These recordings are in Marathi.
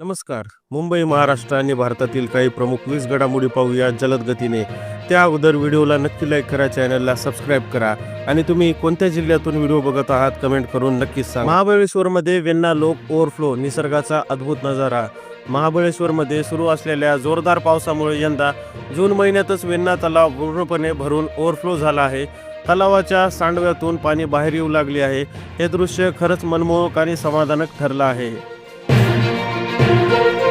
नमस्कार. मुंबई महाराष्ट्र आणि भारतातील काही प्रमुख वीज घडामोडी पाहूया जलद गतीने. त्या अगोदर व्हिडिओला नक्की लाईक करा चॅनलला सबस्क्राईब करा आणि तुम्ही कोणत्या जिल्ह्यातून व्हिडिओ बघत आहात कमेंट करून नक्कीच सांगा. महाबळेश्वरमध्ये वेन्ना लोक ओव्हरफ्लो निसर्गाचा अद्भुत नजारा. महाबळेश्वरमध्ये सुरू असलेल्या जोरदार पावसामुळे यंदा जून महिन्यातच वेन्ना तलाव पूर्णपणे भरून ओव्हरफ्लो झाला आहे. तलावाच्या सांडव्यातून पाणी बाहेर येऊ लागले आहे. हे दृश्य खरंच मनमोहक आणि समाधानक ठरलं आहे.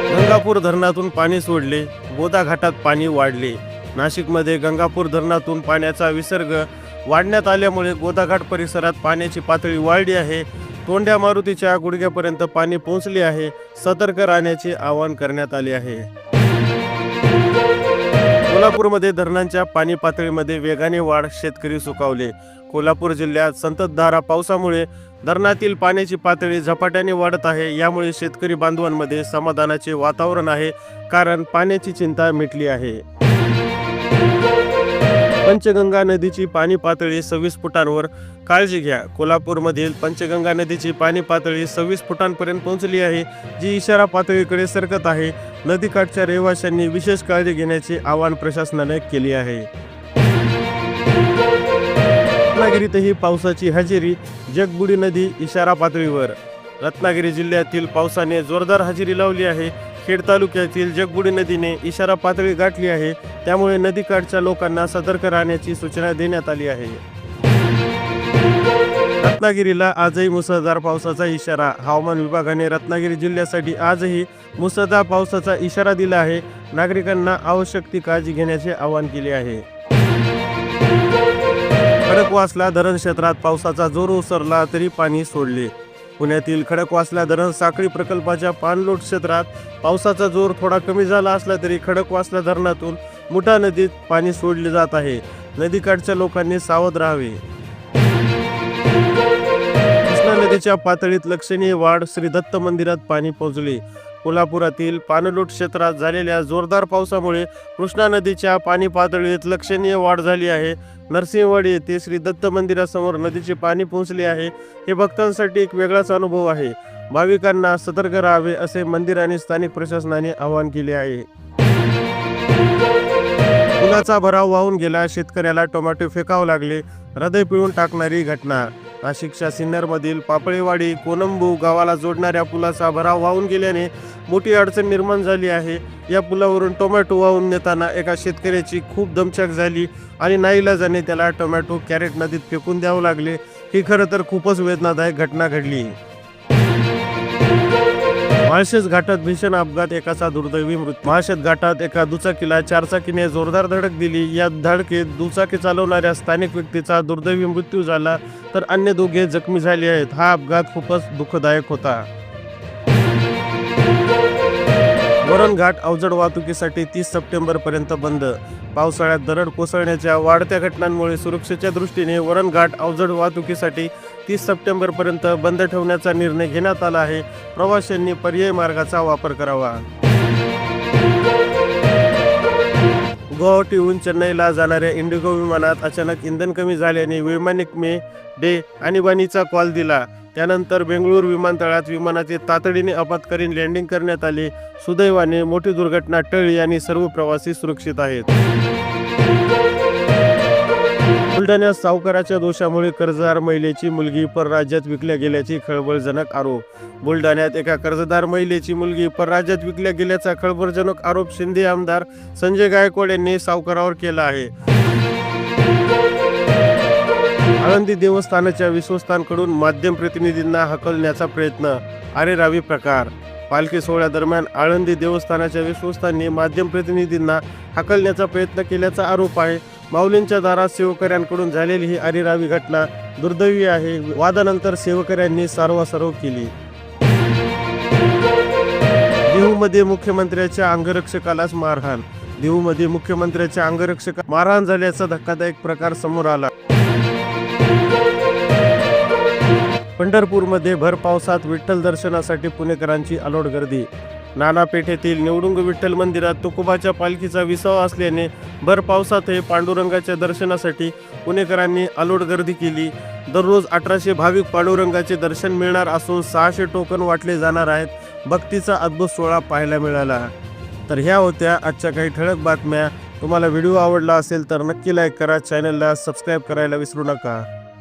गंगापूर धरणातून पाणी सोडले बोदा घाटात पाणी वाढले. नाशिकमध्ये गंगापूर धरणातून पाण्याचा विसर्ग वाढण्यात आल्यामुळे गोदाघाट परिसरात पाण्याची पातळी वाढली आहे. तोंड्या मारुतीच्या गुडघ्यापर्यंत पाणी पोहोचले आहे. सतर्क राहण्याचे आवाहन करण्यात आले आहे. कोल्हापूरमध्ये धरणांच्या पाणी पातळीमध्ये वेगाने वाढ शेतकरी सुकावले. कोल्हापूर जिल्ह्यात संततधारा पावसामुळे धरणातील पाण्याची पातळी झपाट्याने वाढत आहे. यामुळे शेतकरी बांधवांमध्ये समाधानाचे वातावरण आहे. कारण पाण्याची चिंता मिटली आहे. पंचगंगा नदीची पाणी पातळी सव्वीस फुटांवर. काळजी घ्या. कोल्हापूरमधील पंचगंगा नदीची पाणी पातळी सव्वीस फुटांपर्यंत पोहोचली आहे. जी इशारा पातळीकडे सरकत आहे. नदीकाठच्या रहिवाशांनी विशेष काळजी घेण्याचे आवाहन प्रशासनाने केले आहे. रत्नागिरीतही पावसाची हजेरी जगबुडी नदी इशारा पातळीवर. रत्नागिरी जिल्ह्यातील पावसाने जोरदार हजेरी लावली आहे. खेड तालुक्यातील जगबुडी नदीने इशारा पातळी गाठली आहे. त्यामुळे नदीकाठच्या लोकांना सतर्क राहण्याची सूचना देण्यात आली आहे. रत्नागिरीला आजही मुसळधार पावसाचा इशारा. हवामान विभागाने रत्नागिरी जिल्ह्यासाठी आजही मुसळधार पावसाचा इशारा दिला आहे. नागरिकांना आवश्यक ती काळजी घेण्याचे आवाहन केले आहे. खडकवासला धरण क्षेत्रात पावसाचा जोर ओसरला तरी पाणी सोडले. पुण्यातील खडकवासला धरण साखळी प्रकल्पाच्या पाणलोट क्षेत्रात पावसाचा जोर थोडा कमी झाला असला तरी खडकवासला धरणातून मुठा नदीत पाणी सोडले जात आहे. नदीकाठच्या लोकांनी सावध राहावे. कृष्णा नदीच्या पातळीत लक्षणीय वाढ श्री दत्त मंदिरात पाणी पोहोचले. कोल्हापुरातील पाणलोट क्षेत्रात झालेल्या जोरदार पावसामुळे कृष्णा नदीच्या पाणी पातळीत लक्षणीय वाढ झाली आहे. नरसिंहवाडी येथे श्री दत्त मंदिरासमोर नदीचे पाणी पोहोचले आहे. हे भक्तांसाठी एक वेगळाच अनुभव आहे. भाविकांना सतर्क राहावे असे मंदिर आणि स्थानिक प्रशासनाने आवाहन केले आहे. पुलाचा भराव वाहून गेला शेतकऱ्याला टोमॅटो फेकावं लागले. हृदय पिळून टाकणारी घटना नाशिकच्या सिन्नरमधील पापळेवाडी कोनंबू गावाला जोडणाऱ्या पुलाचा भराव वाहून गेल्याने मोठी अडचण निर्माण झाली आहे. या पुलावरून टोमॅटो वाहून नेताना एका शेतकऱ्याची खूप दमछाक झाली आणि नाईलाजाने त्याला टोमॅटो कॅरेट नदीत फेकून द्यावं लागले. ही खरं तर खूपच वेदनादायक घटना घडली. माळशेज घाटात भीषण अपघात एकाचा दुर्दैवी मृत्यू. माळशेज घाटात एका दुचाकीला चारचाकीने जोरदार धडक दिली. या धडकेत दुचाकी चालवणाऱ्या स्थानिक व्यक्तीचा दुर्दैवी मृत्यू झाला तर अन्य दोघे जखमी झाले आहेत. हा अपघात खूपच दुःखदायक होता. वरण घाट अवजड वाहतुकीसाठी तीस सप्टेंबर पर्यंत बंद. पावसाळ्यात दरड कोसळण्याच्या वाढत्या घटनांमुळे सुरक्षेच्या दृष्टीने वरण घाट अवजड वाहतुकीसाठी तीस सप्टेंबरपर्यंत बंद ठेवण्याचा निर्णय घेण्यात आला आहे. प्रवाशांनी पर्याय मार्गाचा वापर करावा. गुवाहाटीहून चेन्नईला जाणाऱ्या इंडिगो विमानात अचानक इंधन कमी झाल्याने वैमानिक डे आणीबाणीचा कॉल दिला. त्यानंतर बेंगळूर विमानतळात विमानाचे तातडीने आपत्कालीन लँडिंग करण्यात आले. सुदैवाने मोठी दुर्घटना टळली आणि सर्व प्रवासी सुरक्षित आहेत. बुलढाण्यात सावकाराच्या दोषामुळे कर्जदार महिलेची मुलगी परराज्यात विकल्या गेल्याची खळबळजनक आरोप. बुलढाण्यात एका कर्जदार महिलेची मुलगी परराज्यात विकल्या गेल्याचा खळबळजनक आरोप शिंदे आमदार संजय गायकवाड यांनी सावकारावर केला आहे. आळंदी देवस्थानाच्या विश्वस्तांकडून माध्यम प्रतिनिधींना हकलण्याचा प्रयत्न. अरे रावी प्रकार. पालखी सोहळ्यादरम्यान आळंदी देवस्थानाच्या विश्वस्तांनी माध्यम प्रतिनिधींना हकलण्याचा प्रयत्न केल्याचा आरोप आहे. माऊलींच्या दारात सेवकऱ्यांकडून झालेली ही अरिरावी घटना दुर्दैवी आहे. वादानंतर सेवकऱ्यांनी सारवासारव केली. देहूमध्ये मुख्यमंत्र्याच्या अंगरक्षकालाच मारहाण. देहूमध्ये मुख्यमंत्र्याच्या अंगरक्षक मारहाण झाल्याचा धक्कादायक प्रकार समोर आला. पंढरपूरमध्ये भर पावसात विठ्ठल दर्शनासाठी पुणेकरांची अलोट गर्दी. नाना निवडुंग विठ्ठल मंदिरात तुकोबाच्या पालखीचा विसावा असल्याने भर पावसातही पांडुरंगाच्या दर्शनासाठी पुणेकरांनी अलोट गर्दी केली. दररोज अठराशे भाविक पांडुरंगाचे दर्शन मिळणार असून सहाशे टोकन वाटले जाणार आहेत. भक्तीचा अद्भुत सोहळा पाहायला मिळाला. तर ह्या होत्या आजच्या काही ठळक बातम्या. तुम्हाला व्हिडिओ आवडला असेल तर नक्की लाईक करा. चॅनलला सबस्क्राईब करायला विसरू नका.